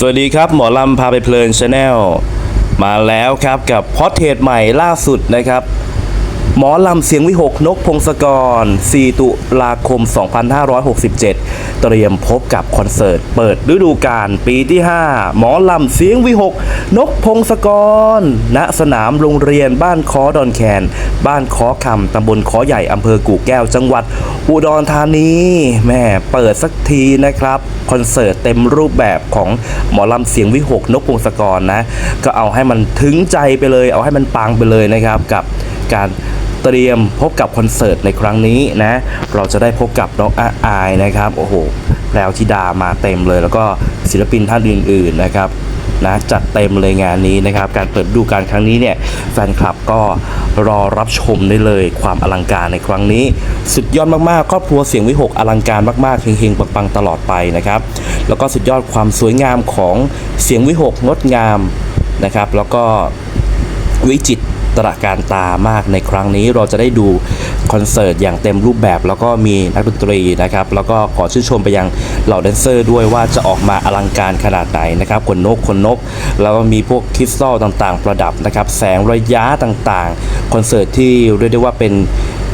สวัสดีครับหมอลำพาไปเพลินชาแนลมาแล้วครับกับพอดเทสใหม่ล่าสุดนะครับ หมอลำเสียงวิหกนกพงศกร 4 ตุลาคม 2567 เตรียมพบกับคอนเสิร์ต เปิดฤดูกาลปีที่ 5 หมอลำเสียงวิหกนกพงศกร ณ สนามโรงเรียนบ้านคอดอนแคน บ้านคอคำตำบลคอใหญ่อำเภอกู่แก้วจังหวัด อุดรธานี แม่เปิดสักทีนะครับ คอนเสิร์ตเต็มรูปแบบของหมอลำเสียงวิหกนกพงศกรนะ ก็เอาให้มันถึงใจไปเลย เอาให้มันปังไปเลยนะครับกับการ ตรียมพบกับคอนเสิร์ตในครั้งนี้นะ เราจะได้พบกับน้องอาอายนะครับโอ้โหแพรวธิดามาเต็มเลย แล้วก็ศิลปินท่านอื่น ๆนะครับนะจัดเต็มเลยงานนี้นะครับ การเปิดดูการครั้งนี้เนี่ยแฟนคลับก็รอรับชมได้เลยความอลังการในครั้งนี้ สุดยอดมากๆครอบครัวเสียงวิหกอลังการมากๆเฮงๆปังๆตลอดไปนะครับ แล้วก็สุดยอดความสวยงามของเสียงวิหกงดงามนะครับ แล้วก็วิจิตร ตระการตามากในครั้งนี้เราจะได้ดูคอนเสิร์ตอย่างเต็มรูปแบบ แล้วก็มีนักดนตรีนะครับ แล้วก็ขอชื่นชมไปยังเหล่าแดนเซอร์ด้วยว่าจะออกมาอลังการขนาดไหนนะครับขนนกขนนก แล้วก็มีพวกคริสตัลต่างๆ ประดับนะครับ แสงระยะต่างๆ คอนเสิร์ตที่เรียกได้ว่าเป็น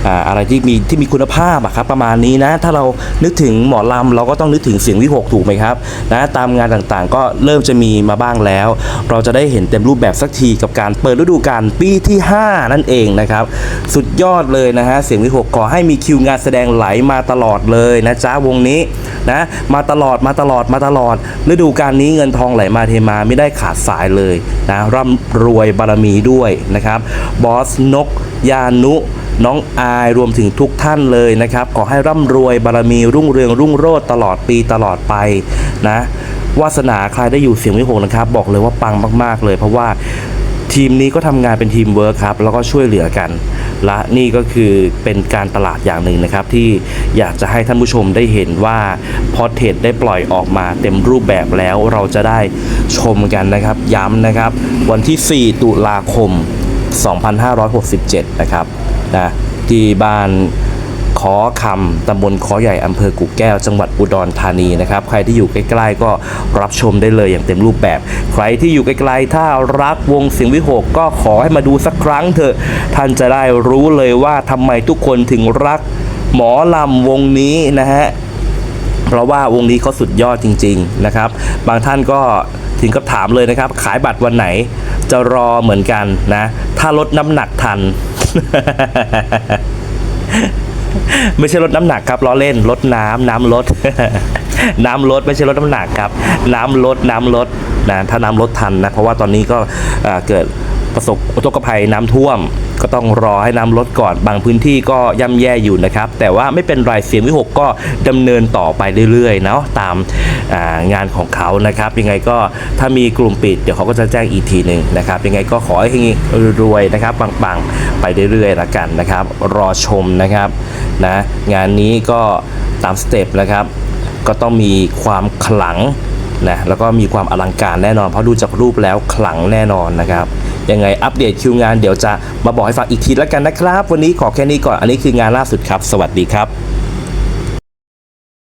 อ่าอะไรที่มีที่มีคุณภาพอะครับประมาณนี้นะ ถ้าเรานึกถึงหมอลำเราก็ต้องนึกถึงเสียงวิหกถูกไหมครับนะตามงานต่างๆ ก็เริ่มจะมีมาบ้างแล้ว เราจะได้เห็นเต็มรูปแบบสักทีกับการเปิดฤดูกาลปีที่ 5 นั่นเองนะครับสุดยอดเลยนะฮะเสียงวิหกขอให้มีคิวงานแสดงไหลมาตลอดเลยนะจ๊ะวงนี้นะมาตลอดมาตลอดมาตลอด ฤดูกาลนี้เงินทองไหลมาเทมาไม่ได้ขาดสายเลยนะร่ำรวยบารมีด้วยนะครับบอสนกยานุ น้องอายรวมถึงทุกท่านเลยนะครับ ขอให้ร่ำรวยบารมีรุ่งเรืองรุ่งโรจน์ตลอดปีตลอดไปนะวาสนาใครได้อยู่เสียงวิหกนะครับ บอกเลยว่าปังมากๆ เลยเพราะว่าทีมนี้ก็ทำงานเป็นทีมเวิร์คครับแล้วก็ช่วยเหลือกัน และนี่ก็คือเป็นการตลาดอย่างหนึ่งนะครับ ที่อยากจะให้ท่านผู้ชมได้เห็นว่าพอเทรดได้ปล่อยออกมาเต็มรูปแบบแล้วเราจะได้ชมกันนะครับ ย้ำนะครับ วันที่ 4 ตุลาคม 2567 นะครับ นะที่บ้านขอคำตำบลขอใหญ่อำเภอกุ่แก้ว จังหวัดอุดรธานีนะครับ ใครที่อยู่ใกล้ๆก็รับชมได้เลยอย่างเต็มรูปแบบ ใครที่อยู่ไกลๆถ้ารักวงเสียงวิหกก็ขอให้มาดูสักครั้งเถอะท่านจะได้รู้เลยว่าทำไมทุกคนถึงรักหมอลำวงนี้นะฮะเพราะว่าวงนี้เขาสุดยอดจริง ๆนะครับ บางท่านก็ถึงกับถามเลยนะครับ ขายบัตรวันไหนจะรอเหมือนกันนะ ถ้าลดน้ำหนักทัน ไม่ใช่ลดน้ำหนักครับล้อเล่นลดน้ำน้ำลด น้ำลดไม่ใช่ลดน้ำหนักครับ น้ำลดน้ำลดนะถ้าน้ำลดทันนะเพราะว่าตอนนี้ก็เกิดประสบอุทกภัยน้ำท่วม ก็ต้องรอให้น้ำลดก่อนบางพื้นที่ก็ย่ำแย่อยู่นะครับ แต่ว่าไม่เป็นไรเสียงวิหกก็ดำเนินต่อไปเรื่อยๆเนาะตามางานของเขานะครับ ยังไงก็ถ้ามีกลุ่มปิดเดี๋ยวเขาก็จะแจ้งอีกทีหนึ่งนะครับ ยังไงก็ขอให้รวยนะครับปังๆไปเรื่อยๆละกันนะครับ รอชมนะครับนะงานนี้ก็ตามสเต็ปนะครับก็ต้องมีความขลังนะแล้วก็มีความอลังการแน่นอนเพราะดูจากรูปแล้วขลังแน่นอนนะครับ ยังไงอัปเดตคิวงานเดี๋ยวจะมาบอกให้ฟังอีกทีแล้วกันนะครับ วันนี้ขอแค่นี้ก่อนอันนี้คืองานล่าสุดครับ สวัสดีครับ